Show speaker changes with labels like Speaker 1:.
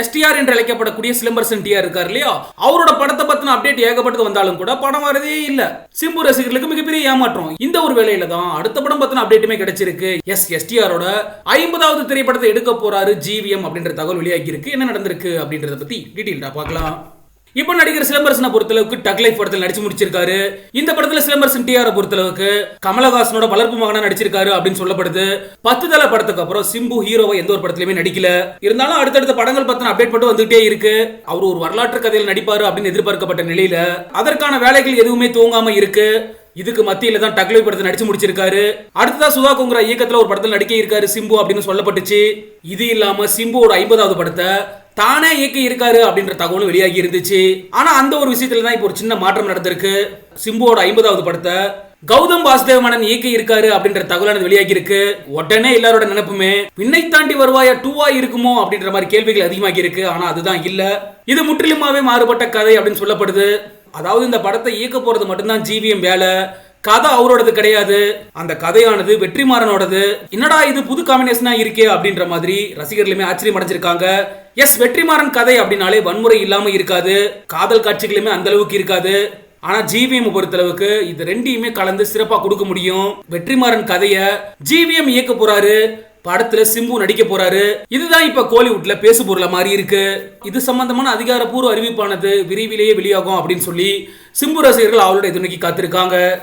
Speaker 1: STR என்று அழைக்கப்படக்கூடிய Silambarasan TR இருக்கார் இல்லையா? அவரோட படத்தை பத்தின அப்டேட் ஏகப்பட்டது வந்தாலும் கூட படம் வரதே இல்ல. சிம்பு ரசிகர்களுக்கு மிகப்பெரிய ஏமாற்றம். இந்த ஒரு வேலையில தான் அடுத்த படம் பத்தின அப்டேட்டுமே கிடைச்சிருக்கு. எஸ் எஸ்டிஆரோட ஐம்பதாவது திரைப்படத்தை எடுக்க போறாரு ஜிவிஎம் அப்படின்ற தகவல் வெளியாகி இருக்கு என்ன நடந்திருக்கு அப்படின்றத பத்தி டீட்டெயில்டா பார்க்கலாம். இப்போ நடிகர் சிலம்பரசனை பொறுத்தளவுக்கு டக் லைஃப் படத்தில் நடிச்சு முடிச்சிருக்காரு. இந்த படத்துல சிலம்பரசன் டிஆரை பொறுத்தளவுக்கு கமலஹாசனோட வளர்ப்பு மகனா நடிச்சிருக்காரு அப்படின்னு சொல்லப்படுது. பத்து தலை படத்துக்கு அப்புறம் சிம்பு ஹீரோவை எந்த ஒரு படத்துலயுமே நடிக்கல. இருந்தாலும் அடுத்தடுத்த படங்கள் பத்தின அப்டேட் மட்டும் வந்துகிட்டே இருக்கு. அவர் ஒரு வரலாற்று கதையில் நடிப்பாரு அப்படின்னு எதிர்பார்க்கப்பட்ட நிலையில அதற்கான வேலைகள் எதுவுமே தூங்காம இருக்கு. இதுக்கு மத்தியில தான் டக்லை படத்தை நடிச்சு முடிச்சிருக்காரு. அடுத்ததா சுதா குங்குரா இயக்கத்துல ஒரு படத்தில் நடிக்க இருக்காரு சிம்பு அப்படின்னு சொல்லப்பட்டுச்சு. இது இல்லாம சிம்புவோட ஐம்பதாவது படத்தை தானே இயக்கி இருக்காரு அப்படின்ற தகவலும் வெளியாகி இருந்துச்சு. ஆனா அந்த ஒரு விஷயத்துல தான் இப்போ ஒரு சின்ன மாற்றம் நடந்திருக்கு. சிம்புவோட ஐம்பதாவது படத்தை கௌதம் வாசுதேவ மனன் இயக்கி இருக்காரு அப்படின்ற தகவலானது வெளியாகி இருக்கு. உடனே எல்லாரோட நினைப்புமே பின்னை தாண்டி வருவாயா டூவா இருக்குமோ? அப்படின்ற மாதிரி கேள்விகள் அதிகமாகி இருக்கு. ஆனா அதுதான் இல்ல. இது முற்றிலுமாவே மாறுபட்ட கதை அப்படின்னு சொல்லப்படுது. அதாவது இந்த படத்தை இயக்க போறது மட்டும்தான் ஜிவிஎம் வேலை. கதை அவரோடது கிடையாது. அந்த கதையானது வெற்றிமாறனோடது. என்னடா இது புது காம்பினேஷனா இருக்கே அப்படின்ற மாதிரி ரசிகர்களுமே ஆச்சரியம் அடைஞ்சிருக்காங்க எஸ் வெற்றிமாறன் கதை அப்படின்னாலே வன்முறை இல்லாம இருக்காது. காதல் காட்சிகளுமே அந்த அளவுக்கு இருக்காது. ஆனா ஜிவிஎம் பொறுத்தளவுக்கு இது ரெண்டையுமே கலந்து சிறப்பா கொடுக்க முடியும். வெற்றிமாறன் கதைய ஜிவிஎம் இயக்க போறாரு. படத்துல சிம்பு நடிக்க போறாரு. இதுதான் இப்ப கோலிவுட்ல பேசு பொருள மாதிரி இருக்கு. இது சம்பந்தமான அதிகாரப்பூர்வ அறிவிப்பானது விரைவிலேயே வெளியாகும் அப்படின்னு சொல்லி சிம்பு ரசிகர்கள் அவளோட இது காத்திருக்காங்க.